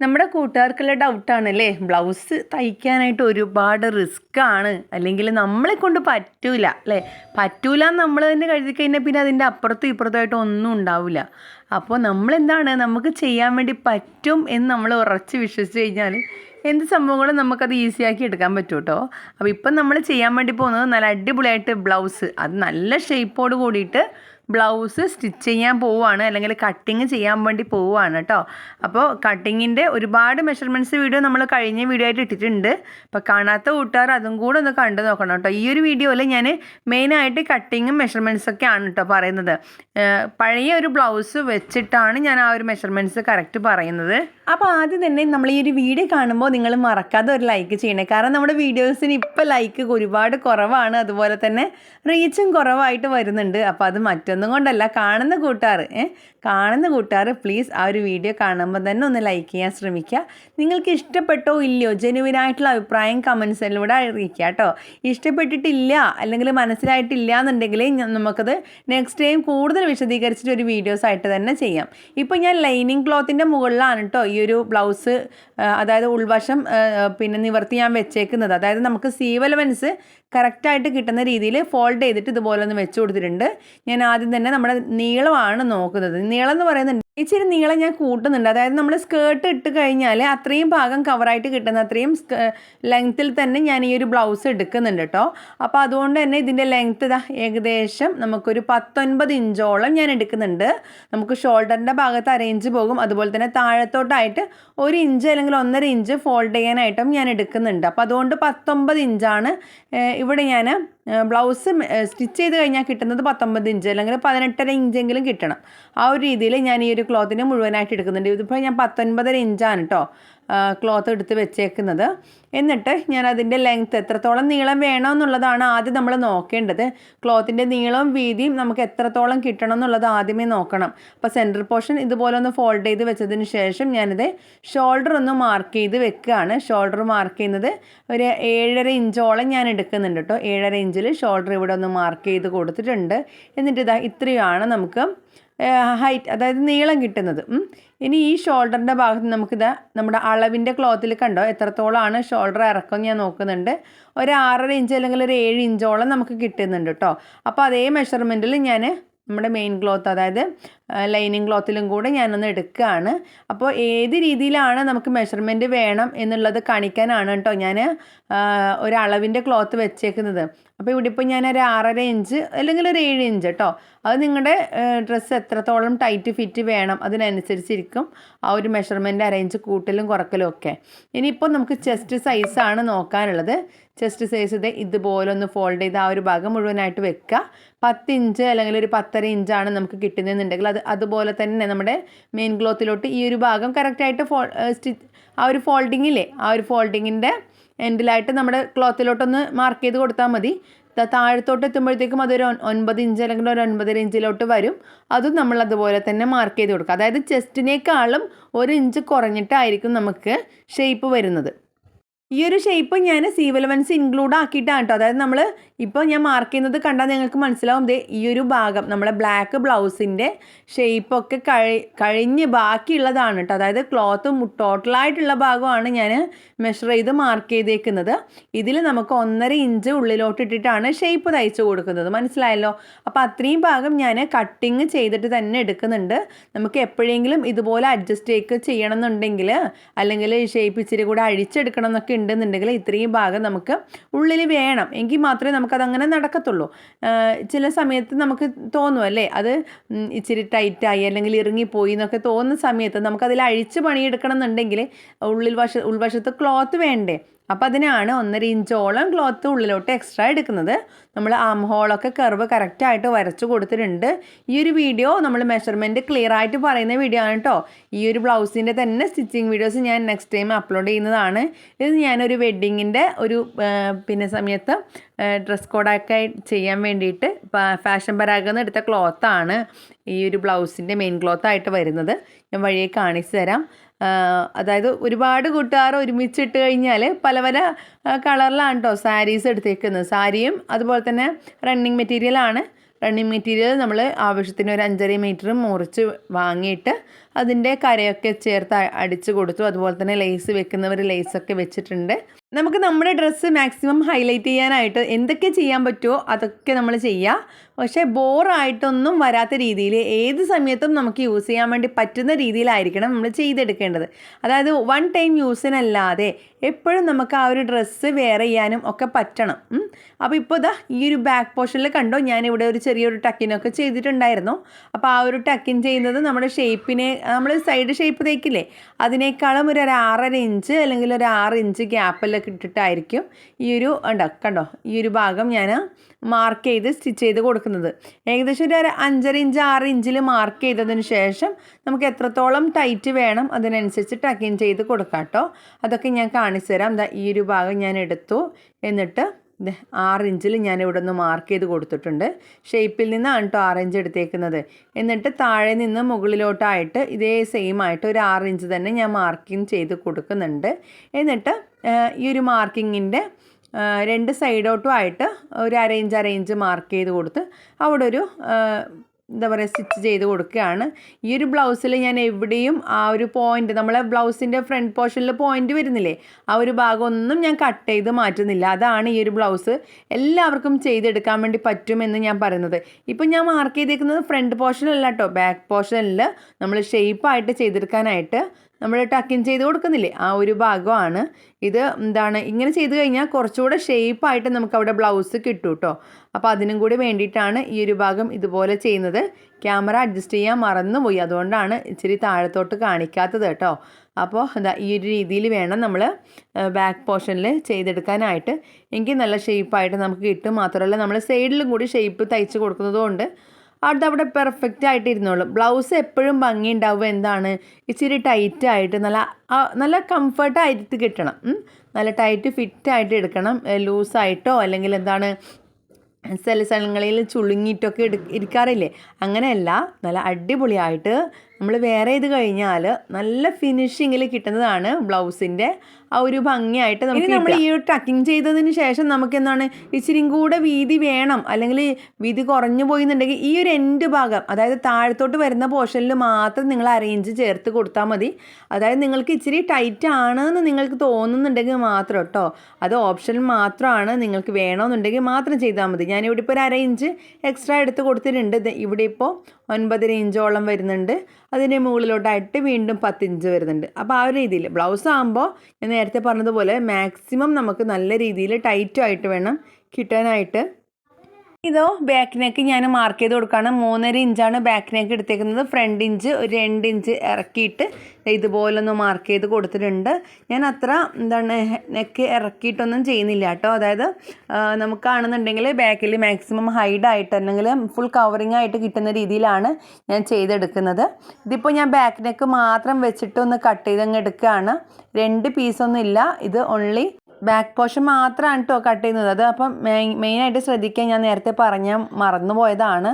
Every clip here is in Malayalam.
നമ്മുടെ കൂട്ടുകാർക്കുള്ള ഡൗട്ടാണ് അല്ലേ ബ്ലൗസ് തയ്ക്കാനായിട്ട് ഒരുപാട് റിസ്ക് ആണ് അല്ലെങ്കിൽ നമ്മളെ കൊണ്ട് പറ്റൂല അല്ലേ? പറ്റൂല നമ്മൾ തന്നെ കരുതി കഴിഞ്ഞാൽ പിന്നെ അതിന്റെ അപ്പുറത്തും ഇപ്പുറത്തുമായിട്ട് ഒന്നും ഉണ്ടാവില്ല അപ്പോൾ നമ്മളെന്താണ്? നമുക്ക് ചെയ്യാൻ വേണ്ടി പറ്റും എന്ന് നമ്മൾ ഉറച്ച് വിശ്വസിച്ച് കഴിഞ്ഞാൽ എന്ത് സംഭവങ്ങളും നമുക്കത് ഈസിയാക്കി എടുക്കാൻ പറ്റും കേട്ടോ അപ്പോൾ ഇപ്പം നമ്മൾ ചെയ്യാൻ വേണ്ടി പോകുന്നത് നല്ല അടിപൊളിയായിട്ട് ബ്ലൗസ്. അത് നല്ല ഷേപ്പോട് കൂടിയിട്ട് ബ്ലൗസ് സ്റ്റിച്ച് ചെയ്യാൻ പോവുകയാണ് അല്ലെങ്കിൽ കട്ടിങ് ചെയ്യാൻ വേണ്ടി പോവുകയാണ് കേട്ടോ. അപ്പോൾ കട്ടിങ്ങിന്റെ ഒരുപാട് മെഷർമെന്റ്സ് വീഡിയോ നമ്മൾ കഴിഞ്ഞ വീഡിയോ ആയിട്ട് ഇട്ടിട്ടുണ്ട്. അപ്പോൾ കാണാത്ത കൂട്ടുകാർ അതും കൂടെ ഒന്ന് കണ്ടു നോക്കണം കേട്ടോ. ഈ ഒരു വീഡിയോയിൽ ഞാൻ മെയിനായിട്ട് കട്ടിങ്ങും മെഷർമെന്റ്സ് ആണ് കേട്ടോ പറയുന്നത്. പഴയ ഒരു ബ്ലൗസ് വെച്ചിട്ടാണ് ഞാൻ ആ ഒരു മെഷർമെന്റ്സ് കറക്റ്റ് പറയുന്നത്. അപ്പോൾ ആദ്യം തന്നെ നമ്മൾ ഈ ഒരു വീഡിയോ കാണുമ്പോൾ നിങ്ങൾ മറക്കാതെ ഒരു ലൈക്ക് ചെയ്യണേ. കാരണം നമ്മുടെ വീഡിയോസിന് ഇപ്പോൾ ലൈക്ക് ഒരുപാട് കുറവാണ്. അതുപോലെ തന്നെ റീച്ചും കുറവായിട്ട് വരുന്നുണ്ട്. അപ്പോൾ അത് മറ്റൊന്നും കൊണ്ടല്ല കാണുന്ന കൂട്ടുകാർ കാണുന്ന കൂട്ടുകാർ പ്ലീസ് ആ ഒരു വീഡിയോ കാണുമ്പോൾ തന്നെ ഒന്ന് ലൈക്ക് ചെയ്യാൻ ശ്രമിക്കുക. നിങ്ങൾക്ക് ഇഷ്ടപ്പെട്ടോ ഇല്ലയോ ജെനുവിനായിട്ടുള്ള അഭിപ്രായം കമൻസിലൂടെ അറിയിക്കുക കേട്ടോ. ഇഷ്ടപ്പെട്ടിട്ടില്ല അല്ലെങ്കിൽ മനസ്സിലായിട്ടില്ല എന്നുണ്ടെങ്കിൽ നമുക്കത് നെക്സ്റ്റ് ടൈം കൂടുതൽ വിശദീകരിച്ചിട്ട് ഒരു വീഡിയോസ് ആയിട്ട് തന്നെ ചെയ്യാം. ഇപ്പോൾ ഞാൻ ലൈനിങ് ക്ലോത്തിന്റെ മുകളിലാണ് കേട്ടോ ഈ ഒരു ബ്ലൗസ് അതായത് ഉൾവശം പിന്നെ നിവർത്തി ഞാൻ വെച്ചേക്കുന്നത്. അതായത് നമുക്ക് സീവലവൻസ് കറക്റ്റായിട്ട് കിട്ടുന്ന രീതിയിൽ ഫോൾഡ് ചെയ്തിട്ട് ഇതുപോലെ ഒന്ന് വെച്ച് കൊടുത്തിട്ടുണ്ട്. ഞാൻ ആദ്യം തന്നെ നമ്മുടെ നീളമാണ് നോക്കുന്നത്. നീളം എന്ന് പറയുന്നത് ഇച്ചിരി നീളം ഞാൻ കൂട്ടുന്നുണ്ട്. അതായത് നമ്മൾ സ്കേർട്ട് ഇട്ട് കഴിഞ്ഞാൽ അത്രയും ഭാഗം കവറായിട്ട് കിട്ടുന്ന അത്രയും ലെങ്ത്തിൽ തന്നെ ഞാൻ ഈ ഒരു ബ്ലൗസ് എടുക്കുന്നുണ്ട് കേട്ടോ അപ്പോൾ അതുകൊണ്ട് തന്നെ ഇതിന്റെ ലെങ്ത്ത് ഇതാ ഏകദേശം നമുക്കൊരു പത്തൊൻപത് ഇഞ്ചോളം ഞാൻ എടുക്കുന്നുണ്ട്. നമുക്ക് ഷോൾഡറിന്റെ ഭാഗത്ത് ഇഞ്ച് പോകും. അതുപോലെ തന്നെ താഴത്തോട്ടായിട്ട് ഒരു ഇഞ്ച് അല്ലെങ്കിൽ ഒന്നര ഇഞ്ച് ഫോൾഡ് ചെയ്യാനായിട്ടും ഞാൻ എടുക്കുന്നുണ്ട്. അപ്പോൾ അതുകൊണ്ട് പത്തൊമ്പത് ഇഞ്ചാണ് ഇവിടെ ഞാൻ ബ്ലൗസ് സ്റ്റിച്ച് ചെയ്ത് കഴിഞ്ഞാൽ കിട്ടുന്നത് പത്തൊമ്പത് ഇഞ്ച് അല്ലെങ്കിൽ പതിനെട്ടര ഇഞ്ചെങ്കിലും കിട്ടണം. ആ ഒരു രീതിയിൽ ഞാൻ ഈ ഒരു ക്ലോത്തിനെ മുഴുവനായിട്ട് എടുക്കുന്നുണ്ട്. ഇതിപ്പോൾ ഞാൻ പത്തൊൻപതര ഇഞ്ചാണ് കേട്ടോ ക്ലോത്ത് എടുത്ത് വെച്ചേക്കുന്നത്. എന്നിട്ട് ഞാൻ അതിന്റെ ലെങ്ത്ത് എത്രത്തോളം നീളം വേണമെന്നുള്ളതാണ് ആദ്യം നമ്മൾ നോക്കേണ്ടത്. ക്ലോത്തിന്റെ നീളവും വീതിയും നമുക്ക് എത്രത്തോളം കിട്ടണം എന്നുള്ളത് ആദ്യമേ നോക്കണം. അപ്പോൾ സെന്റർ പോർഷൻ ഇതുപോലെ ഒന്ന് ഫോൾഡ് ചെയ്ത് വെച്ചതിന് ശേഷം ഞാനിത് ഷോൾഡർ ഒന്ന് മാർക്ക് ചെയ്ത് വെക്കുകയാണ്. ഷോൾഡർ മാർക്ക് ചെയ്യുന്നത് ഒരു ഏഴര ഇഞ്ചോളം ഞാൻ എടുക്കുന്നുണ്ട് കേട്ടോ ഏഴര ഇഞ്ചിൽ ഷോൾഡർ ഇവിടെ ഒന്ന് മാർക്ക് ചെയ്ത് കൊടുത്തിട്ടുണ്ട്. എന്നിട്ട് ഇതാ ഇത്രയാണ് നമുക്ക് ഹൈറ്റ് അതായത് നീളം കിട്ടുന്നത്. ഇനി ഈ ഷോൾഡറിന്റെ ഭാഗത്ത് നമുക്കിത് നമ്മുടെ അളവിന്റെ ക്ലോത്തിൽ കണ്ടോ? എത്രത്തോളമാണ് ഷോൾഡർ ഇറക്കം ഞാൻ നോക്കുന്നുണ്ട്. ഒരു ആറര ഇഞ്ച് അല്ലെങ്കിൽ ഒരു ഏഴ് ഇഞ്ചോളം നമുക്ക് കിട്ടുന്നുണ്ട് കേട്ടോ അപ്പോൾ അതേ മെഷർമെന്റിൽ ഞാൻ നമ്മുടെ മെയിൻ ക്ലോത്ത് അതായത് ലൈനിങ് ക്ലോത്തിലും കൂടെ ഞാനൊന്ന് എടുക്കുകയാണ്. അപ്പോൾ ഏത് രീതിയിലാണ് നമുക്ക് മെഷർമെന്റ് വേണം എന്നുള്ളത് കാണിക്കാനാണ് കേട്ടോ ഞാൻ ഒരളവിന്റെ ക്ലോത്ത് വെച്ചേക്കുന്നത്. അപ്പോൾ ഇവിടെ ഇപ്പോൾ ഞാൻ ഒരു ആറര ഇഞ്ച് അല്ലെങ്കിൽ ഒരു ഏഴ് ഇഞ്ച് കേട്ടോ അത് നിങ്ങളുടെ ഡ്രസ്സ് എത്രത്തോളം ടൈറ്റ് ഫിറ്റ് വേണം അതിനനുസരിച്ചിരിക്കും. ആ ഒരു മെഷർമെന്റ് അറേഞ്ച് കൂട്ടലും കുറക്കലും ഒക്കെ. ഇനിയിപ്പോൾ നമുക്ക് ചെസ്റ്റ് സൈസാണ് നോക്കാനുള്ളത്. ചെസ്റ്റ് സൈസ് ഇത് ഇതുപോലെ ഒന്ന് ഫോൾഡ് ചെയ്ത് ആ ഒരു ഭാഗം മുഴുവനായിട്ട് വെക്കുക. പത്ത് ഇഞ്ച് അല്ലെങ്കിൽ ഒരു പത്തര ഇഞ്ചാണ് നമുക്ക് കിട്ടുന്നതെന്നുണ്ടെങ്കിൽ അത് അതുപോലെ തന്നെ നമ്മുടെ മെയിൻ ക്ലോത്തിലോട്ട് ഈ ഒരു ഭാഗം കറക്റ്റായിട്ട് ഫോ സ്റ്റിച്ച് ആ ഒരു ഫോൾഡിങ്ങില്ലേ ആ ഒരു ഫോൾഡിങ്ങിന്റെ എൻഡിലായിട്ട് നമ്മുടെ ക്ലോത്തിലോട്ടൊന്ന് മാർക്ക് ചെയ്ത് കൊടുത്താൽ മതി. താഴത്തോട്ട് എത്തുമ്പോഴത്തേക്കും അതൊരു ഒൻ- ഒൻപത് ഇഞ്ച് അല്ലെങ്കിൽ ഒരു ഒൻപതര ഇഞ്ചിലോട്ട് വരും. അതും നമ്മൾ അതുപോലെ തന്നെ മാർക്ക് ചെയ്ത് കൊടുക്കുക. അതായത് ചെസ്റ്റിനേക്കാളും ഒരു ഇഞ്ച് കുറഞ്ഞിട്ടായിരിക്കും നമുക്ക് ഷേപ്പ് വരുന്നത്. ഈ ഒരു ഷേപ്പ് ഞാൻ സീവലവൻസ് ഇൻക്ലൂഡ് ആക്കിയിട്ടാണ് കേട്ടോ അതായത് നമ്മൾ ഇപ്പോൾ ഞാൻ മാർക്ക് ചെയ്യുന്നത് കണ്ടാൽ നിങ്ങൾക്ക് മനസ്സിലാവും. ദേ ഈ ഒരു ഭാഗം നമ്മളെ ബ്ലാക്ക് ബ്ലൗസിന്റെ ഷേപ്പൊക്കെ കഴി കഴിഞ്ഞ് ബാക്കിയുള്ളതാണ് കേട്ടോ അതായത് ക്ലോത്ത് ടോട്ടലായിട്ടുള്ള ഭാഗമാണ് ഞാൻ മെഷർ ചെയ്ത് മാർക്ക് ചെയ്തേക്കുന്നത്. ഇതിൽ നമുക്ക് ഒന്നര ഇഞ്ച് ഉള്ളിലോട്ട് ഇട്ടിട്ടാണ് ഷേപ്പ് തയ്ച്ച് കൊടുക്കുന്നത്. മനസ്സിലായല്ലോ? അപ്പോൾ അത്രയും ഭാഗം ഞാൻ കട്ടിങ് ചെയ്തിട്ട് തന്നെ എടുക്കുന്നുണ്ട്. നമുക്ക് എപ്പോഴെങ്കിലും ഇതുപോലെ അഡ്ജസ്റ്റ് ചെയ്യണമെന്നുണ്ടെങ്കിൽ ചെയ്യണം അല്ലെങ്കിൽ ഷേപ്പ് ഇച്ചിരി കൂടെ അഴിച്ചെടുക്കണം എന്നൊക്കെ ഉണ്ടെന്നുണ്ടെങ്കിൽ ഇത്രയും ഭാഗം നമുക്ക് ഉള്ളിൽ വേണം. എങ്കിൽ മാത്രമേ നമുക്കത് അങ്ങനെ നടക്കത്തുള്ളൂ ചില സമയത്ത് നമുക്ക് തോന്നും അല്ലേ? അത് ഇച്ചിരി ടൈറ്റായി അല്ലെങ്കിൽ ഇറങ്ങിപ്പോയി എന്നൊക്കെ തോന്നുന്ന സമയത്ത് നമുക്കതിൽ അഴിച്ച് പണിയെടുക്കണം എന്നുണ്ടെങ്കിൽ ഉള്ളിൽ വശ ഉൾവശത്ത് ക്ലോത്ത് വേണ്ടേ? അപ്പോൾ അതിനാണ് ഒന്നര ഇഞ്ചോളം ക്ലോത്ത് ഉള്ളിലോട്ട് എക്സ്ട്രാ എടുക്കുന്നത്. നമ്മൾ ആം ഹോളൊക്കെ കർവ് കറക്റ്റായിട്ട് വരച്ച് കൊടുത്തിട്ടുണ്ട്. ഈ ഒരു വീഡിയോ നമ്മൾ മെഷർമെന്റ് ക്ലിയർ ആയിട്ട് പറയുന്ന വീഡിയോ ആണ് കേട്ടോ ഈ ഒരു ബ്ലൗസിന്റെ തന്നെ സ്റ്റിച്ചിങ് വീഡിയോസ് ഞാൻ നെക്സ്റ്റ് ടൈം അപ്ലോഡ് ചെയ്യുന്നതാണ്. ഇത് ഞാനൊരു വെഡ്ഡിങ്ങിന്റെ ഒരു പിന്നെ സമയത്ത് ഡ്രസ് കോഡൊക്കെ ചെയ്യാൻ വേണ്ടിയിട്ട് ഫാഷൻ പരാഗെന്ന് എടുത്ത ക്ലോത്താണ് ഈ ഒരു ബ്ലൗസിന്റെ മെയിൻ ക്ലോത്തായിട്ട് വരുന്നത്. ഞാൻ വഴിയെ കാണിച്ചു തരാം. അതായത് ഒരുപാട് കൂട്ടുകാർ ഒരുമിച്ചിട്ട് കഴിഞ്ഞാൽ പല പല കളറിലാണ് കേട്ടോ സാരീസ് എടുത്തേക്കുന്നത്. സാരിയും അതുപോലെ തന്നെ റണ്ണിങ് മെറ്റീരിയലാണ് റണ്ണിങ് മെറ്റീരിയൽ നമ്മൾ ആവശ്യത്തിന് ഒരു അഞ്ചര മീറ്റർ മുറിച്ച് വാങ്ങിയിട്ട് അതിന്റെ കരയൊക്കെ ചേർത്ത് അടിച്ചു കൊടുത്തു. അതുപോലെ തന്നെ ലേസ് വെക്കുന്നവർ ലേസൊക്കെ വെച്ചിട്ടുണ്ട്. നമുക്ക് നമ്മുടെ ഡ്രസ്സ് മാക്സിമം ഹൈലൈറ്റ് ചെയ്യാനായിട്ട് എന്തൊക്കെ ചെയ്യാൻ പറ്റുമോ അതൊക്കെ നമ്മൾ ചെയ്യുക പക്ഷേ ബോറായിട്ടൊന്നും വരാത്ത രീതിയിൽ ഏത് സമയത്തും നമുക്ക് യൂസ് ചെയ്യാൻ വേണ്ടി പറ്റുന്ന രീതിയിലായിരിക്കണം നമ്മൾ ചെയ്തെടുക്കേണ്ടത്. അതായത് വൺ ടൈം യൂസിനല്ലാതെ എപ്പോഴും നമുക്ക് ആ ഒരു ഡ്രസ്സ് വെയർ ചെയ്യാനും ഒക്കെ പറ്റണം. അപ്പോൾ ഇപ്പോൾ ഇതാ ഈ ഒരു ബാക്ക് പോർഷനിൽ കണ്ടോ? ഞാനിവിടെ ഒരു ചെറിയൊരു ടക്കിനൊക്കെ ചെയ്തിട്ടുണ്ടായിരുന്നു. അപ്പോൾ ആ ഒരു ടക്കിൻ ചെയ്യുന്നത് നമ്മുടെ ഷേപ്പിനെ നമ്മൾ സൈഡ് ഷേപ്പ് തേക്കില്ലേ? അതിനേക്കാളും ഒരു ഒരു ആറര ഇഞ്ച് അല്ലെങ്കിൽ ഒരു ആറ് ഇഞ്ച് ഗ്യാപ്പിലൊക്കെ ഇട്ടിട്ടായിരിക്കും ഈ ഒരു ഉണ്ടോ കണ്ടോ? ഈ ഒരു ഭാഗം ഞാൻ മാർക്ക് ചെയ്ത് സ്റ്റിച്ച് ചെയ്ത് കൊടുക്കുന്നത്. ഏകദേശം ഒരു അഞ്ചര ഇഞ്ച് ആറ് ഇഞ്ചിൽ മാർക്ക് ചെയ്തതിന് ശേഷം നമുക്ക് എത്രത്തോളം ടൈറ്റ് വേണം അതിനനുസരിച്ച് ടക്കിൻ ചെയ്ത് കൊടുക്കാം കേട്ടോ. അതൊക്കെ ഞാൻ കാണിച്ചു തരാം ഈ ഒരു ഭാഗം ഞാൻ എടുത്തു. എന്നിട്ട് ആറ് ഇഞ്ചിൽ ഞാൻ ഇവിടെ നിന്ന് മാർക്ക് ചെയ്ത് കൊടുത്തിട്ടുണ്ട്. ഷേപ്പിൽ നിന്നാണ് കേട്ടോ ആറ് ഇഞ്ച് എടുത്തേക്കുന്നത്. എന്നിട്ട് താഴെ നിന്ന് മുകളിലോട്ടായിട്ട് ഇതേ സെയിം ആയിട്ട് ഒരു ആറ് ഇഞ്ച് തന്നെ ഞാൻ മാർക്കിങ് ചെയ്ത് കൊടുക്കുന്നുണ്ട്. എന്നിട്ട് ഈ ഒരു മാർക്കിങ്ങിന്റെ രണ്ട് സൈഡോട്ടും ആയിട്ട് ഒരു അര ഇഞ്ച് മാർക്ക് ചെയ്ത് കൊടുത്ത് അവിടെ ഒരു എന്താ പറയുക സ്റ്റിച്ച് ചെയ്ത് കൊടുക്കുകയാണ്. ഈ ഒരു ബ്ലൗസിൽ ഞാൻ എവിടെയും ആ ഒരു പോയിന്റ് നമ്മളെ ബ്ലൗസിന്റെ ഫ്രണ്ട് പോർഷനിൽ പോയിന്റ് വരുന്നില്ലേ ആ ഒരു ഭാഗം ഒന്നും ഞാൻ കട്ട് ചെയ്ത് മാറ്റുന്നില്ല. അതാണ് ഈ ഒരു ബ്ലൗസ് എല്ലാവർക്കും ചെയ്തെടുക്കാൻ വേണ്ടി പറ്റുമെന്ന് ഞാൻ പറയുന്നത്. ഇപ്പം ഞാൻ മാർക്ക് ചെയ്തേക്കുന്നത് ഫ്രണ്ട് പോർഷനല്ല കേട്ടോ ബാക്ക് പോർഷനിൽ നമ്മൾ ഷേപ്പായിട്ട് ചെയ്തെടുക്കാനായിട്ട് നമ്മൾ ടക്കിൻ ചെയ്ത് കൊടുക്കുന്നില്ലേ? ആ ഒരു ഭാഗമാണ്. ഇത് എന്താണ്? ഇങ്ങനെ ചെയ്ത് കഴിഞ്ഞാൽ കുറച്ചുകൂടെ ഷേപ്പായിട്ട് നമുക്ക് അവിടെ ബ്ലൗസ് കിട്ടും കേട്ടോ അപ്പോൾ അതിനും കൂടി വേണ്ടിയിട്ടാണ് ഈ ഒരു ഭാഗം ഇതുപോലെ ചെയ്യുന്നത്. ക്യാമറ അഡ്ജസ്റ്റ് ചെയ്യാൻ മറന്നുപോയി. അതുകൊണ്ടാണ് ഇച്ചിരി താഴത്തോട്ട് കാണിക്കാത്തത് കേട്ടോ. അപ്പോൾ എന്താ ഈ ഒരു രീതിയിൽ വേണം നമ്മൾ ബാക്ക് പോർഷനിൽ ചെയ്തെടുക്കാനായിട്ട്. എങ്കിൽ നല്ല ഷേപ്പായിട്ട് നമുക്ക് കിട്ടും. മാത്രമല്ല നമ്മൾ സൈഡിലും കൂടി ഷേപ്പ് തയ്ച്ച് കൊടുക്കുന്നത് അവിടെ പെർഫെക്റ്റ് ആയിട്ട് ഇരുന്നോളും ബ്ലൗസ് എപ്പോഴും ഭംഗി എന്താണ്? ഇച്ചിരി ടൈറ്റ് ആയിട്ട് നല്ല നല്ല നല്ല കംഫർട്ടായിട്ട് കിട്ടണം. നല്ല ടൈറ്റ് ഫിറ്റ് ആയിട്ട് എടുക്കണം. ലൂസായിട്ടോ അല്ലെങ്കിൽ എന്താണ് ചില സ്ഥലങ്ങളിൽ ചുളുങ്ങിയിട്ടൊക്കെ എടു ഇരിക്കാറില്ലേ? അങ്ങനെയല്ല. നല്ല അടിപൊളിയായിട്ട് നമ്മൾ വേറെ ഇത് കഴിഞ്ഞാൽ നല്ല ഫിനിഷിങ്ങിൽ കിട്ടുന്നതാണ് ബ്ലൗസിന്റെ ആ ഒരു ഭംഗിയായിട്ട് നമുക്ക് നമ്മൾ ഈ ഒരു ടക്കിങ് ചെയ്തതിന് ശേഷം നമുക്ക് എന്താണ് ഇച്ചിരിയും കൂടെ വീതി വേണം. അല്ലെങ്കിൽ വീതി കുറഞ്ഞു പോയി എന്നുണ്ടെങ്കിൽ ഈ ഒരു എൻഡ് ഭാഗം അതായത് താഴത്തോട്ട് വരുന്ന പോർഷനിൽ മാത്രം നിങ്ങൾ അറേഞ്ച് ചേർത്ത് കൊടുത്താൽ മതി. അതായത് നിങ്ങൾക്ക് ഇച്ചിരി ടൈറ്റ് ആണെന്ന് നിങ്ങൾക്ക് തോന്നുന്നുണ്ടെങ്കിൽ മാത്രം കേട്ടോ അത് ഓപ്ഷൻ മാത്രമാണ് നിങ്ങൾക്ക് വേണമെന്നുണ്ടെങ്കിൽ മാത്രം ചെയ്താൽ മതി. ഞാനിവിടെ ഇപ്പോൾ ഒരു അര ഇഞ്ച് എക്സ്ട്രാ എടുത്ത് കൊടുത്തിട്ടുണ്ട്. ഇവിടെ ഇപ്പോൾ ഒൻപതര ഇഞ്ചോളം വരുന്നുണ്ട്. അതിന്റെ മുകളിലോട്ടായിട്ട് വീണ്ടും പത്ത് ഇഞ്ച് വരുന്നുണ്ട്. അപ്പോൾ ആ ഒരു രീതിയിൽ ബ്ലൗസ് ആകുമ്പോൾ ഞാൻ നേരത്തെ പറഞ്ഞതുപോലെ മാക്സിമം നമുക്ക് നല്ല രീതിയിൽ ടൈറ്റും ആയിട്ട് വേണം കിട്ടാനായിട്ട്. ഇതോ ബാക്ക് നെക്ക് ഞാൻ മാർക്ക് ചെയ്ത് കൊടുക്കുകയാണ് മൂന്നര ഇഞ്ചാണ് ബാക്ക് നെക്ക് എടുത്തേക്കുന്നത്. ഫ്രണ്ട് ഇഞ്ച് ഒരു രണ്ട് ഇഞ്ച് ഇറക്കിയിട്ട് ഇതുപോലൊന്ന് മാർക്ക് ചെയ്ത് കൊടുത്തിട്ടുണ്ട്. ഞാൻ അത്ര എന്താണ് നെക്ക് ഇറക്കിയിട്ടൊന്നും ചെയ്യുന്നില്ല കേട്ടോ. അതായത് നമുക്കാണെന്നുണ്ടെങ്കിൽ ബാക്കിൽ മാക്സിമം ഹൈഡ് അല്ലെങ്കിൽ ഫുൾ കവറിങ് ആയിട്ട് കിട്ടുന്ന രീതിയിലാണ് ഞാൻ ചെയ്തെടുക്കുന്നത്. ഇതിപ്പോൾ ഞാൻ ബാക്ക് നെക്ക് മാത്രം വെച്ചിട്ട് ഒന്ന് കട്ട് ചെയ്തങ്ങ് എടുക്കുകയാണ്. രണ്ട് പീസൊന്നും ഇല്ല. ഇത് ഓൺലി ബാക്ക് പോർഷൻ മാത്രമാണ് കേട്ടോ കട്ട് ചെയ്യുന്നത്. അത് അപ്പം മെയിനായിട്ട് ശ്രദ്ധിക്കാൻ ഞാൻ നേരത്തെ പറഞ്ഞ മറന്നു പോയതാണ്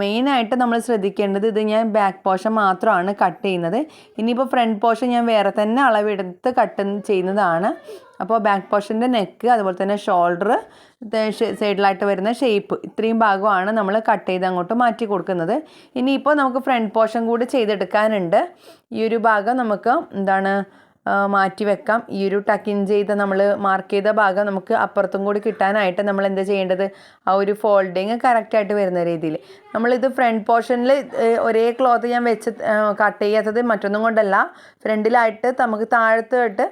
മെയിനായിട്ട് നമ്മൾ ശ്രദ്ധിക്കേണ്ടത് ഇത് ഞാൻ ബാക്ക് പോർഷൻ മാത്രമാണ് കട്ട് ചെയ്യുന്നത്. ഇനിയിപ്പോൾ ഫ്രണ്ട് പോർഷൻ ഞാൻ വേറെ തന്നെ അളവെടുത്ത് കട്ട് ചെയ്യുന്നതാണ്. അപ്പോൾ ബാക്ക് പോർഷന്റെ നെക്ക് അതുപോലെ തന്നെ ഷോൾഡർ സൈഡിലായിട്ട് വരുന്ന ഷേപ്പ് ഇത്രയും ഭാഗമാണ് നമ്മൾ കട്ട് ചെയ്ത് അങ്ങോട്ട് മാറ്റി കൊടുക്കുന്നത്. ഇനിയിപ്പോൾ നമുക്ക് ഫ്രണ്ട് പോർഷൻ കൂടി ചെയ്തെടുക്കാനുണ്ട്. ഈ ഒരു ഭാഗം നമുക്ക് എന്താണ് മാറ്റി വെക്കാം. ഈ ഒരു ടക്കിൻ ചെയ്ത് നമ്മൾ മാർക്ക് ചെയ്ത ഭാഗം നമുക്ക് അപ്പുറത്തും കൂടി കിട്ടാനായിട്ട് നമ്മൾ എന്താ ചെയ്യേണ്ടത്? ആ ഒരു ഫോൾഡിങ് കറക്റ്റായിട്ട് വരുന്ന രീതിയിൽ. നമ്മളിത് ഫ്രണ്ട് പോർഷനിൽ ഒരേ ക്ലോത്ത് ഞാൻ വെച്ച് കട്ട് ചെയ്യാത്തത് മറ്റൊന്നും കൊണ്ടല്ല. ഫ്രണ്ടിലായിട്ട് നമുക്ക് താഴത്തോട്ട്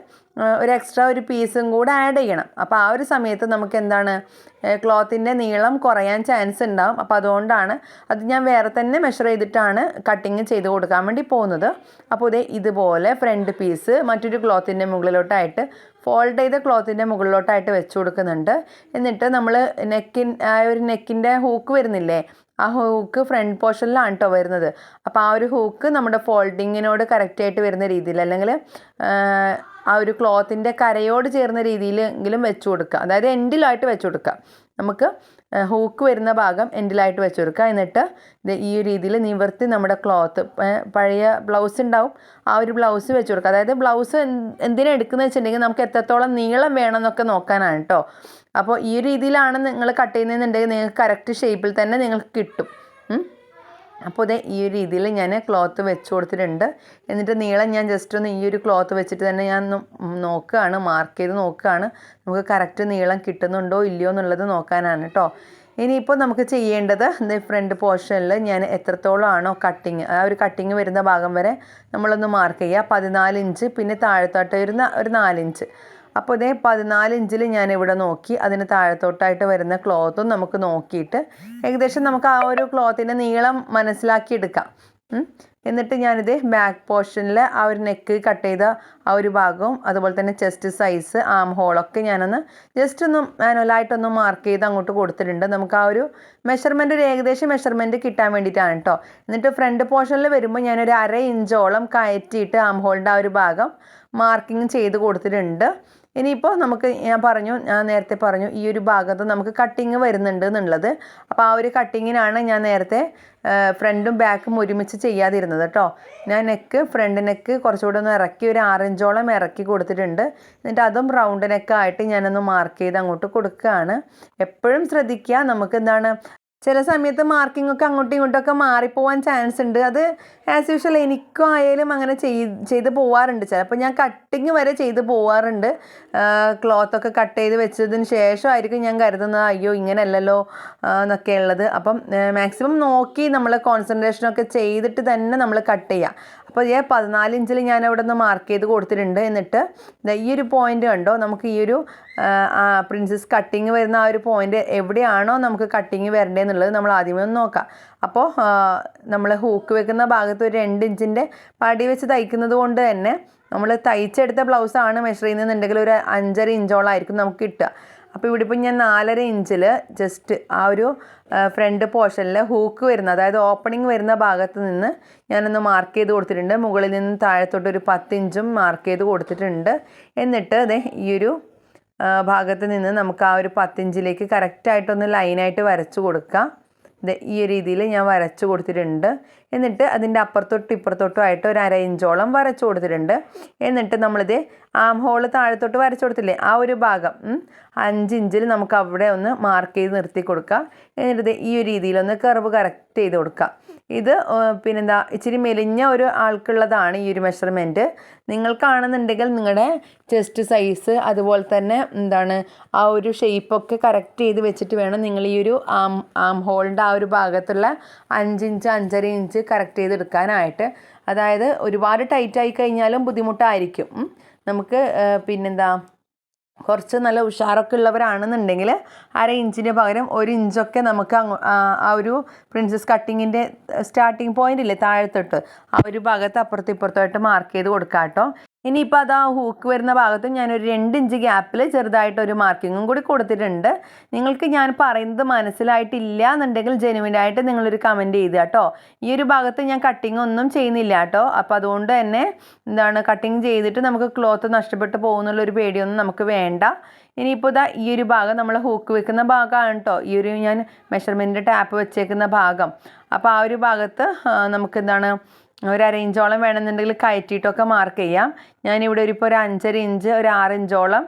ഒരു എക്സ്ട്രാ ഒരു പീസും കൂടെ ആഡ് ചെയ്യണം. അപ്പോൾ ആ ഒരു സമയത്ത് നമുക്ക് എന്താണ് ക്ലോത്തിന്റെ നീളം കുറയാൻ ചാൻസ് ഉണ്ടാവും. അപ്പോൾ അതുകൊണ്ടാണ് അത് ഞാൻ വേറെ തന്നെ മെഷർ ചെയ്തിട്ടാണ് കട്ടിങ് ചെയ്ത് കൊടുക്കാൻ വേണ്ടി പോകുന്നത്. അപ്പോൾ ഇതേ ഇതുപോലെ ഫ്രണ്ട് പീസ് മറ്റൊരു ക്ലോത്തിന്റെ മുകളിലോട്ടായിട്ട് ഫോൾഡ് ചെയ്ത ക്ലോത്തിന്റെ മുകളിലോട്ടായിട്ട് വെച്ച് കൊടുക്കുന്നുണ്ട്. എന്നിട്ട് നമ്മൾ നെക്കിൻ ആ ഒരു നെക്കിന്റെ ഹൂക്ക് വരുന്നില്ലേ ആ ഹൂക്ക് ഫ്രണ്ട് പോർഷനിലാണ് കേട്ടോ വരുന്നത്. അപ്പോൾ ആ ഒരു ഹൂക്ക് നമ്മുടെ ഫോൾഡിങ്ങിനോട് കറക്റ്റായിട്ട് വരുന്ന രീതിയിൽ അല്ലെങ്കിൽ ആ ഒരു ക്ലോത്തിന്റെ കരയോട് ചേർന്ന രീതിയിലെങ്കിലും വെച്ച് കൊടുക്കുക. അതായത് എൻഡിലായിട്ട് വെച്ച് കൊടുക്കുക. നമുക്ക് ഹൂക്ക് വരുന്ന ഭാഗം എൻഡിലായിട്ട് വെച്ച് കൊടുക്കുക എന്നിട്ട് ഇത് ഈ രീതിയിൽ നിവർത്തി നമ്മുടെ ക്ലോത്ത് പഴയ ബ്ലൗസ് ഉണ്ടാവും. ആ ഒരു ബ്ലൗസ് വെച്ച് കൊടുക്കുക അതായത് ബ്ലൗസ് എന്തിനാണ് എടുക്കുന്നത് വെച്ചിട്ടുണ്ടെങ്കിൽ നമുക്ക് എത്രത്തോളം നീളം വേണമെന്നൊക്കെ നോക്കാനാണ് കേട്ടോ അപ്പോൾ ഈ രീതിയിലാണ് നിങ്ങൾ കട്ട് ചെയ്യുന്നതെന്നുണ്ടെങ്കിൽ നിങ്ങൾക്ക് കറക്റ്റ് ഷേപ്പിൽ തന്നെ നിങ്ങൾക്ക് കിട്ടും. അപ്പോൾ ഇതേ ഈ ഒരു രീതിയിൽ ഞാൻ ക്ലോത്ത് വെച്ച് കൊടുത്തിട്ടുണ്ട്. എന്നിട്ട് നീളം ഞാൻ ജസ്റ്റ് ഒന്ന് ഈ ഒരു ക്ലോത്ത് വെച്ചിട്ട് തന്നെ ഞാൻ നോക്കുകയാണ് മാർക്ക് ചെയ്ത് നോക്കുകയാണ് നമുക്ക് കറക്റ്റ് നീളം കിട്ടുന്നുണ്ടോ ഇല്ലയോ എന്നുള്ളത് നോക്കാനാണ് കേട്ടോ ഇനിയിപ്പോൾ നമുക്ക് ചെയ്യേണ്ടത് ഫ്രണ്ട് പോർഷനിൽ ഞാൻ എത്രത്തോളമാണോ കട്ടിങ് ആ ഒരു കട്ടിങ് വരുന്ന ഭാഗം വരെ നമ്മളൊന്ന് മാർക്ക് ചെയ്യുക. പതിനാല് ഇഞ്ച് പിന്നെ താഴത്തോട്ട് വരുന്ന ഒരു നാലിഞ്ച് അപ്പോൾ ഇതേ പതിനാല് ഇഞ്ചിൽ ഞാൻ ഇവിടെ നോക്കി. അതിന് താഴത്തോട്ടായിട്ട് വരുന്ന ക്ലോത്തും നമുക്ക് നോക്കിയിട്ട് ഏകദേശം നമുക്ക് ആ ഒരു ക്ലോത്തിന്റെ നീളം മനസ്സിലാക്കിയെടുക്കാം. എടുക്കാം എന്നിട്ട് ഞാനിത് ബാക്ക് പോർഷനിൽ ആ ഒരു നെക്ക് കട്ട് ചെയ്ത ആ ഒരു ഭാഗവും അതുപോലെ തന്നെ ചെസ്റ്റ് സൈസ് ആം ഹോളൊക്കെ ഞാനൊന്ന് ജസ്റ്റ് ഒന്ന് മാനുവലായിട്ടൊന്ന് മാർക്ക് ചെയ്ത് അങ്ങോട്ട് കൊടുത്തിട്ടുണ്ട്. നമുക്ക് ആ ഒരു മെഷർമെന്റ് ഒരു ഏകദേശം മെഷർമെന്റ് കിട്ടാൻ വേണ്ടിയിട്ടാണ് കേട്ടോ എന്നിട്ട് ഫ്രണ്ട് പോർഷനിൽ വരുമ്പോൾ ഞാനൊരു അര ഇഞ്ചോളം കയറ്റിയിട്ട് ആം ഹോളിന്റെ ആ ഒരു ഭാഗം മാർക്കിങ് ചെയ്ത് കൊടുത്തിട്ടുണ്ട്. ഇനിയിപ്പോൾ നമുക്ക് ഞാൻ പറഞ്ഞു ഞാൻ നേരത്തെ പറഞ്ഞു ഈ ഒരു ഭാഗത്ത് നമുക്ക് കട്ടിങ് വരുന്നുണ്ട് എന്നുള്ളത്. അപ്പോൾ ആ ഒരു കട്ടിങ്ങിനാണ് ഞാൻ നേരത്തെ ഫ്രണ്ടും ബാക്കും ഒരുമിച്ച് ചെയ്യാതിരുന്നത് കേട്ടോ ഞാൻ നെക്ക് ഫ്രണ്ട് നെക്ക് കുറച്ചുകൂടെ ഒന്ന് ഇറക്കി ഒരു ആറഞ്ചോളം ഇറക്കി കൊടുത്തിട്ടുണ്ട്. എന്നിട്ട് അതും റൗണ്ട് നെക്കായിട്ട് ഞാനൊന്ന് മാർക്ക് ചെയ്ത് അങ്ങോട്ട് കൊടുക്കുകയാണ്. എപ്പോഴും ശ്രദ്ധിക്കുക നമുക്ക് എന്താണ് ചില സമയത്ത് മാർക്കിംഗ് ഒക്കെ അങ്ങോട്ടും ഇങ്ങോട്ടും ഒക്കെ മാറിപ്പോവാൻ ചാൻസ് ഉണ്ട്. അത് ആസ് യൂഷ്വൽ എനിക്കും ആയാലും അങ്ങനെ ചെയ്ത് ചെയ്ത് പോവാറുണ്ട്. ചിലപ്പോൾ ഞാൻ കട്ടിങ് വരെ ചെയ്ത് പോവാറുണ്ട്. ക്ലോത്ത് ഒക്കെ കട്ട് ചെയ്ത് വെച്ചതിന് ശേഷമായിരിക്കും ഞാൻ കരുതുന്നത് അയ്യോ ഇങ്ങനെയല്ലല്ലോ എന്നൊക്കെ ഉള്ളത്. അപ്പം മാക്സിമം നോക്കി നമ്മൾ കോൺസെൻട്രേഷനൊക്കെ ചെയ്തിട്ട് തന്നെ നമ്മൾ കട്ട് ചെയ്യുക അപ്പോൾ ഈ പതിനാല് ഇഞ്ചിൽ ഞാൻ അവിടെ നിന്ന് മാർക്ക് ചെയ്ത് കൊടുത്തിട്ടുണ്ട്. എന്നിട്ട് ഈ ഒരു പോയിന്റ് കണ്ടോ? നമുക്ക് ഈ ഒരു പ്രിൻസസ് കട്ടിങ് വരുന്ന ആ ഒരു പോയിന്റ് എവിടെയാണോ നമുക്ക് കട്ടിങ് വരേണ്ടതെന്നുള്ളത് നമ്മൾ ആദ്യമേ ഒന്ന് നോക്കാം. അപ്പോൾ നമ്മൾ ഹൂക്ക് വെക്കുന്ന ഭാഗത്ത് ഒരു രണ്ട് ഇഞ്ചിന്റെ പടി വെച്ച് തയ്ക്കുന്നത് കൊണ്ട് തന്നെ നമ്മൾ തയ്ച്ചെടുത്ത ബ്ലൗസാണ് മെഷർ ചെയ്യുന്നതെന്നുണ്ടെങ്കിൽ ഒരു അഞ്ചര ഇഞ്ചോളായിരിക്കും നമുക്ക് കിട്ടുക. അപ്പോൾ ഇവിടെ ഇപ്പം ഞാൻ നാലര ഇഞ്ചിൽ ജസ്റ്റ് ആ ഒരു ഫ്രണ്ട് പോർഷനിൽ ഹൂക്ക് വരുന്ന അതായത് ഓപ്പണിംഗ് വരുന്ന ഭാഗത്ത് നിന്ന് ഞാനൊന്ന് മാർക്ക് ചെയ്ത് കൊടുത്തിട്ടുണ്ട്. മുകളിൽ നിന്ന് താഴത്തോട്ട് ഒരു പത്ത് ഇഞ്ചും മാർക്ക് ചെയ്ത് കൊടുത്തിട്ടുണ്ട്. എന്നിട്ട് അതെ ഈ ഒരു ഭാഗത്ത് നിന്ന് നമുക്ക് ആ ഒരു പത്തിഞ്ചിലേക്ക് കറക്റ്റായിട്ടൊന്ന് ലൈനായിട്ട് വരച്ചു കൊടുക്കാം. ഈ ഒരു രീതിയിൽ ഞാൻ വരച്ചു കൊടുത്തിട്ടുണ്ട്. എന്നിട്ട് അതിന്റെ അപ്പുറത്തോട്ടും ഇപ്പുറത്തോട്ടും ആയിട്ട് ഒരു അര ഇഞ്ചോളം വരച്ചു കൊടുത്തിട്ടുണ്ട്. എന്നിട്ട് നമ്മളിത് ആം ഹോൾ താഴത്തോട്ട് വരച്ചു കൊടുത്തില്ലേ ആ ഒരു ഭാഗം അഞ്ച് ഇഞ്ചിൽ നമുക്ക് അവിടെ ഒന്ന് മാർക്ക് ചെയ്ത് നിർത്തി കൊടുക്കാം. എന്നിട്ട് ഈ ഒരു രീതിയിലൊന്ന് കർവ് കറക്റ്റ് ചെയ്ത് കൊടുക്കാം. ഇത് പിന്നെന്താ ഇച്ചിരി മെലിഞ്ഞ ഒരു ആൾക്കുള്ളതാണ് ഈ ഒരു മെഷർമെന്റ് നിങ്ങൾക്കാണെന്നുണ്ടെങ്കിൽ നിങ്ങളുടെ ചെസ്റ്റ് സൈസ് അതുപോലെ തന്നെ എന്താണ് ആ ഒരു ഷേപ്പൊക്കെ കറക്റ്റ് ചെയ്ത് വെച്ചിട്ട് വേണം നിങ്ങൾ ഈ ഒരു ആം ആം ഹോളിന്റെ ആ ഒരു ഭാഗത്തുള്ള അഞ്ച് ഇഞ്ച് അഞ്ചര ഇഞ്ച് കറക്റ്റ് ചെയ്തെടുക്കാനായിട്ട് അതായത് ഒരുപാട് ടൈറ്റ് ആയി കഴിഞ്ഞാലും ബുദ്ധിമുട്ടായിരിക്കും. നമുക്ക് പിന്നെന്താ കുറച്ച് നല്ല ഉഷാറൊക്കെ ഉള്ളവരാണെന്നുണ്ടെങ്കിൽ അര ഇഞ്ചിന് പകരം ഒരു ഇഞ്ചൊക്കെ നമുക്ക് ആ ഒരു പ്രിൻസസ് കട്ടിങ്ങിന്റെ സ്റ്റാർട്ടിങ് പോയിന്റ് ഇല്ലേ താഴത്തോട്ട് ആ ഒരു ഭാഗത്ത് അപ്പുറത്തും ഇപ്പുറത്തുമായിട്ട് മാർക്ക് ചെയ്ത് കൊടുക്കാം കേട്ടോ ഇനിയിപ്പോൾ അത് ആ ഹൂക്ക് വരുന്ന ഭാഗത്ത് ഞാനൊരു രണ്ട് ഇഞ്ച് ഗ്യാപ്പിൽ ചെറുതായിട്ട് ഒരു മാർക്കിങ്ങും കൂടി കൊടുത്തിട്ടുണ്ട്. നിങ്ങൾക്ക് ഞാൻ പറയുന്നത് മനസ്സിലായിട്ടില്ല എന്നുണ്ടെങ്കിൽ ജെനുവിനായിട്ട് നിങ്ങളൊരു കമന്റ് ചെയ്ത് കേട്ടോ. ഈ ഒരു ഭാഗത്ത് ഞാൻ കട്ടിങ് ഒന്നും ചെയ്യുന്നില്ല കേട്ടോ. അപ്പോൾ അതുകൊണ്ട് തന്നെ എന്താണ് കട്ടിങ് ചെയ്തിട്ട് നമുക്ക് ക്ലോത്ത് നഷ്ടപ്പെട്ടു പോകുന്നുള്ളൊരു പേടിയൊന്നും നമുക്ക് വേണ്ട. ഇനിയിപ്പോൾ ഇതാ ഈ ഒരു ഭാഗം നമ്മൾ ഹൂക്ക് വെക്കുന്ന ഭാഗമാണ് കേട്ടോ. ഈ ഒരു ഞാൻ മെഷർമെന്റ് ടാപ്പ് വെച്ചേക്കുന്ന ഭാഗം. അപ്പോൾ ആ ഒരു ഭാഗത്ത് നമുക്ക് എന്താണ് ഒരു അര ഇഞ്ചോളം വേണമെന്നുണ്ടെങ്കിൽ കയറ്റിയിട്ടൊക്കെ മാർക്ക് ചെയ്യാം. ഞാനിവിടെ ഒരു ഇപ്പോൾ ഒരു അഞ്ചര ഇഞ്ച് ഒരു ആറ് ഇഞ്ചോളം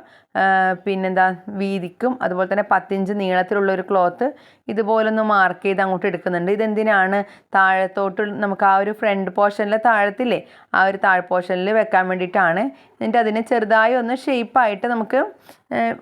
പിന്നെന്താ വീതിക്കും. അതുപോലെ തന്നെ പത്തിഞ്ച് നീളത്തിലുള്ള ഒരു ക്ലോത്ത് ഇതുപോലൊന്ന് മാർക്ക് ചെയ്ത് അങ്ങോട്ട് എടുക്കുന്നുണ്ട്. ഇതെന്തിനാണ്? താഴത്തോട്ട് നമുക്ക് ആ ഒരു ഫ്രണ്ട് പോർഷനിലെ താഴത്തില്ലേ ആ ഒരു താഴ് പോർഷനിൽ വെക്കാൻ വേണ്ടിയിട്ടാണ്. എന്നിട്ട് അതിനെ ചെറുതായി ഒന്ന് ഷേപ്പായിട്ട് നമുക്ക്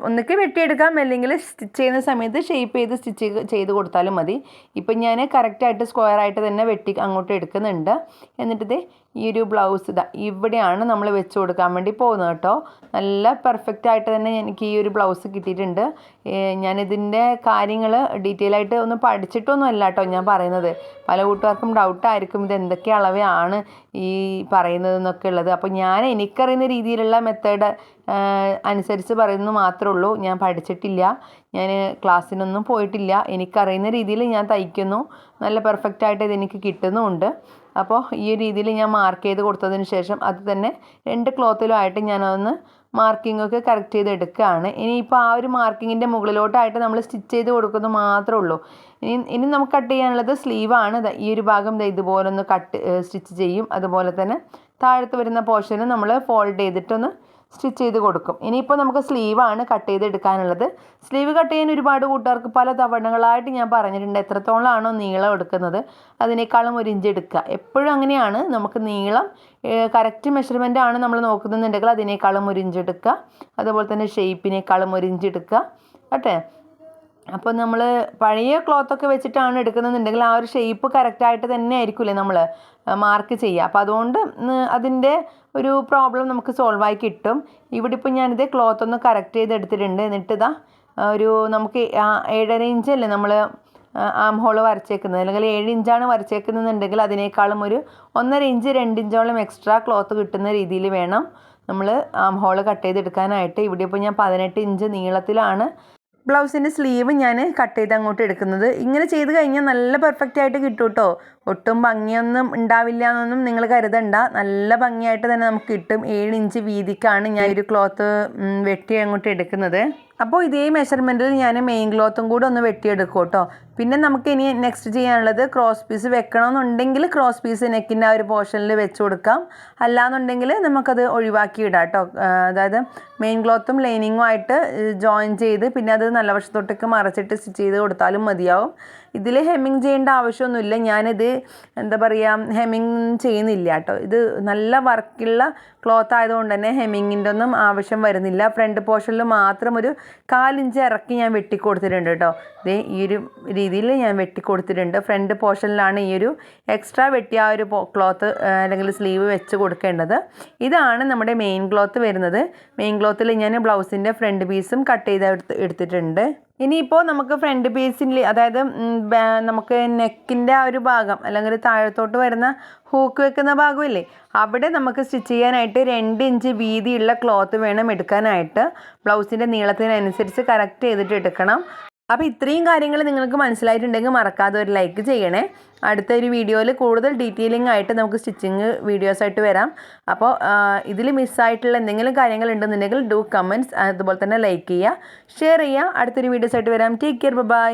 ഒന്നിക്ക് വെട്ടിയെടുക്കാം. അല്ലെങ്കിൽ സ്റ്റിച്ച് ചെയ്യുന്ന സമയത്ത് ഷേപ്പ് ചെയ്ത് സ്റ്റിച്ച് ചെയ്ത് കൊടുത്താലും മതി. ഇപ്പം ഞാൻ കറക്റ്റായിട്ട് സ്ക്വയർ ആയിട്ട് തന്നെ വെട്ടി അങ്ങോട്ട് എടുക്കുന്നുണ്ട്. എന്നിട്ട് ഇത് ഈ ഒരു ബ്ലൗസ് ഇതാ ഇവിടെയാണ് നമ്മൾ വെച്ച് കൊടുക്കാൻ വേണ്ടി പോകുന്നത് കേട്ടോ. നല്ല പെർഫെക്റ്റ് ആയിട്ട് തന്നെ എനിക്ക് ഈ ഒരു ബ്ലൗസ് കിട്ടിയിട്ടുണ്ട്. ഞാനിതിന്റെ കാര്യങ്ങൾ ഡീറ്റെയിൽ ആയിട്ട് ഒന്ന് പഠിച്ചിട്ടൊന്നും അല്ല കേട്ടോ ഞാൻ പറയുന്നത്. പല കൂട്ടുകാർക്കും ഡൗട്ടായിരിക്കും ഇത് എന്തൊക്കെ അളവാണ് ഈ പറയുന്നത് എന്നൊക്കെ ഉള്ളത്. അപ്പോൾ ഞാൻ എനിക്കറിയുന്ന രീതിയിലുള്ള മെത്തേഡ് അനുസരിച്ച് പറയുന്നത് മാത്രമേ ഉള്ളൂ. ഞാൻ പഠിച്ചിട്ടില്ല. ഞാൻ ക്ലാസ്സിനൊന്നും പോയിട്ടില്ല. എനിക്കറിയുന്ന രീതിയിൽ ഞാൻ തയ്ക്കുന്നു. നല്ല പെർഫെക്റ്റ് ആയിട്ട് ഇതെനിക്ക് കിട്ടുന്നുമുണ്ട്. അപ്പോൾ ഈ രീതിയിൽ ഞാൻ മാർക്ക് ചെയ്ത് കൊടുത്തതിന് ശേഷം അത് തന്നെ രണ്ട് ക്ലോത്തിലുമായിട്ട് ഞാനതൊന്ന് മാർക്കിംഗ് ഒക്കെ കറക്റ്റ് ചെയ്ത് എടുക്കുകയാണ് ഇനിയിപ്പോൾ ആ ഒരു മാർക്കിങ്ങിന്റെ മുകളിലോട്ടായിട്ട് നമ്മൾ സ്റ്റിച്ച് ചെയ്ത് കൊടുക്കുന്നത് മാത്രമേ ഉള്ളൂ. ഇനി ഇനി നമുക്ക് കട്ട് ചെയ്യാനുള്ളത് സ്ലീവാണ് ഈ ഒരു ഭാഗം ദാ ഇതുപോലെ ഒന്ന് കട്ട് സ്റ്റിച്ച് ചെയ്യും. അതുപോലെ തന്നെ താഴത്ത് വരുന്ന പോർഷന് നമ്മൾ ഫോൾഡ് ചെയ്തിട്ടൊന്ന് സ്റ്റിച്ച് ചെയ്ത് കൊടുക്കും. ഇനിയിപ്പോൾ നമുക്ക് സ്ലീവാണ് കട്ട് ചെയ്തെടുക്കാനുള്ളത്. സ്ലീവ് കട്ട് ചെയ്യാൻ ഒരുപാട് കൂട്ടുകാർക്ക് പല തവണകളായിട്ട് ഞാൻ പറഞ്ഞിട്ടുണ്ട് എത്രത്തോളമാണോ നീളം എടുക്കുന്നത് അതിനേക്കാളും ഒരു ഇഞ്ച് എടുക്കുക. എപ്പോഴും അങ്ങനെയാണ്. നമുക്ക് നീളം കറക്റ്റ് മെഷർമെന്റ് ആണ് നമ്മൾ നോക്കുന്നുണ്ടെങ്കിൽ അതിനേക്കാളും ഒരു ഇഞ്ച് എടുക്കുക. അതുപോലെ തന്നെ ഷേപ്പിനേക്കാളും ഒരു ഇഞ്ച് എടുക്കുക. കേട്ടെ? അപ്പോൾ നമ്മൾ പഴയ ക്ലോത്തൊക്കെ വെച്ചിട്ടാണ് എടുക്കുന്നതെന്നുണ്ടെങ്കിൽ ആ ഒരു ഷേപ്പ് കറക്റ്റായിട്ട് തന്നെ ആയിരിക്കില്ലേ നമ്മൾ മാർക്ക് ചെയ്യുക. അപ്പോൾ അതുകൊണ്ട് അതിന്റെ ഒരു പ്രോബ്ലം നമുക്ക് സോൾവ് ആയി കിട്ടും. ഇവിടെ ഇപ്പോൾ ഞാനിത് ക്ലോത്ത് ഒന്ന് കറക്റ്റ് ചെയ്ത് എടുത്തിട്ടുണ്ട് എന്നിട്ട് ഇതാ ഒരു നമുക്ക് ഏഴര ഇഞ്ചല്ലേ നമ്മൾ ആം ഹോൾ വരച്ചേക്കുന്നത്. അല്ലെങ്കിൽ ഏഴ് ഇഞ്ചാണ് വരച്ചേക്കുന്നതെന്നുണ്ടെങ്കിൽ അതിനേക്കാളും ഒരു ഒന്നര ഇഞ്ച് രണ്ട് ഇഞ്ചോളം എക്സ്ട്രാ ക്ലോത്ത് കിട്ടുന്ന രീതിയിൽ വേണം നമ്മൾ ആം ഹോൾ കട്ട് ചെയ്തെടുക്കാനായിട്ട്. ഇവിടെ ഇപ്പോൾ ഞാൻ പതിനെട്ട് ഇഞ്ച് നീളത്തിലാണ് ബ്ലൗസിന്റെ സ്ലീവ് ഞാൻ കട്ട് ചെയ്ത് അങ്ങോട്ട് എടുക്കുന്നത്. ഇങ്ങനെ ചെയ്ത് കഴിഞ്ഞാൽ നല്ല പെർഫെക്റ്റ് ആയിട്ട് കിട്ടും കേട്ടോ ഒട്ടും ഭംഗിയൊന്നും ഉണ്ടാവില്ല എന്നൊന്നും നിങ്ങൾ കരുതണ്ട. നല്ല ഭംഗിയായിട്ട് തന്നെ നമുക്ക് കിട്ടും. ഏഴ് ഇഞ്ച് വീതിക്കാണ് ഞാൻ ഒരു ക്ലോത്ത് വെട്ടി അങ്ങോട്ട് എടുക്കുന്നത്. അപ്പോൾ ഇതേ മെഷർമെന്റിൽ ഞാൻ മെയിൻ ക്ലോത്തും കൂടെ ഒന്ന് വെട്ടിയെടുക്കും കേട്ടോ പിന്നെ നമുക്ക് ഇനി നെക്സ്റ്റ് ചെയ്യാനുള്ളത് ക്രോസ് പീസ് വെക്കണമെന്നുണ്ടെങ്കിൽ ക്രോസ് പീസ് നെക്കിന്റെ ആ ഒരു പോർഷനിൽ വെച്ച് കൊടുക്കാം. അല്ലാന്നുണ്ടെങ്കിൽ നമുക്കത് ഒഴിവാക്കി ഇടാം കേട്ടോ അതായത് മെയിൻ ക്ലോത്തും ലൈനിങ്ങും ആയിട്ട് ജോയിൻ ചെയ്ത് പിന്നെ അത് നല്ല വശത്തോട്ടേക്ക് മറച്ചിട്ട് സ്റ്റിച്ച് ചെയ്ത് കൊടുത്താലും മതിയാവും. ഇതിൽ ഹെമ്മിങ് ചെയ്യേണ്ട ആവശ്യമൊന്നുമില്ല. ഞാനിത് എന്താ പറയുക ഹെമ്മിങ് ചെയ്യുന്നില്ല കേട്ടോ. ഇത് നല്ല വർക്കുള്ള ക്ലോത്ത് ആയതുകൊണ്ട് തന്നെ ഹെമ്മിങ്ങിന്റെ ഒന്നും ആവശ്യം വരുന്നില്ല. ഫ്രണ്ട് പോർഷനിൽ മാത്രം ഒരു കാലിഞ്ച് ഇറക്കി ഞാൻ വെട്ടിക്കൊടുത്തിട്ടുണ്ട് കേട്ടോ. ഇത് ഈ ഒരു രീതിയിൽ ഞാൻ വെട്ടിക്കൊടുത്തിട്ടുണ്ട്. ഫ്രണ്ട് പോർഷനിലാണ് ഈ ഒരു എക്സ്ട്രാ വെട്ടിയ ആ ഒരു ക്ലോത്ത് അല്ലെങ്കിൽ സ്ലീവ് വെച്ച് കൊടുക്കേണ്ടത്. ഇതാണ് നമ്മുടെ മെയിൻ ക്ലോത്ത് വരുന്നത്. മെയിൻ ക്ലോത്തിൽ ഞാൻ ബ്ലൗസിന്റെ ഫ്രണ്ട് പീസും കട്ട് ചെയ്ത് എടുത്തിട്ടുണ്ട്. ഇനിയിപ്പോൾ നമുക്ക് ഫ്രണ്ട് പീസിൽ അതായത് നമുക്ക് നെക്കിന്റെ ആ ഒരു ഭാഗം അല്ലെങ്കിൽ താഴത്തോട്ട് വരുന്ന ഹൂക്ക് വെക്കുന്ന ഭാഗമില്ലേ അവിടെ നമുക്ക് സ്റ്റിച്ച് ചെയ്യാനായിട്ട് രണ്ട് ഇഞ്ച് വീതിയുള്ള ക്ലോത്ത് വേണം എടുക്കാനായിട്ട്. ബ്ലൗസിന്റെ നീളത്തിനനുസരിച്ച് കറക്റ്റ് ചെയ്തിട്ട് എടുക്കണം. അപ്പോൾ ഇത്രയും കാര്യങ്ങൾ നിങ്ങൾക്ക് മനസ്സിലായിട്ടുണ്ടെങ്കിൽ മറക്കാതെ ഒരു ലൈക്ക് ചെയ്യണേ. അടുത്ത ഒരു വീഡിയോയിൽ കൂടുതൽ ഡീറ്റെയിലിംഗ് ആയിട്ട് നമുക്ക് സ്റ്റിച്ചിങ് വീഡിയോസായിട്ട് വരാം. അപ്പോൾ ഇതിൽ മിസ്സായിട്ടുള്ള എന്തെങ്കിലും കാര്യങ്ങൾ ഉണ്ടെന്നുണ്ടെങ്കിൽ ഡു കമന്റ്സ് അതുപോലെ തന്നെ ലൈക്ക് ചെയ്യുക. ഷെയർ ചെയ്യുക. അടുത്തൊരു വീഡിയോസായിട്ട് വരാം. Take care bye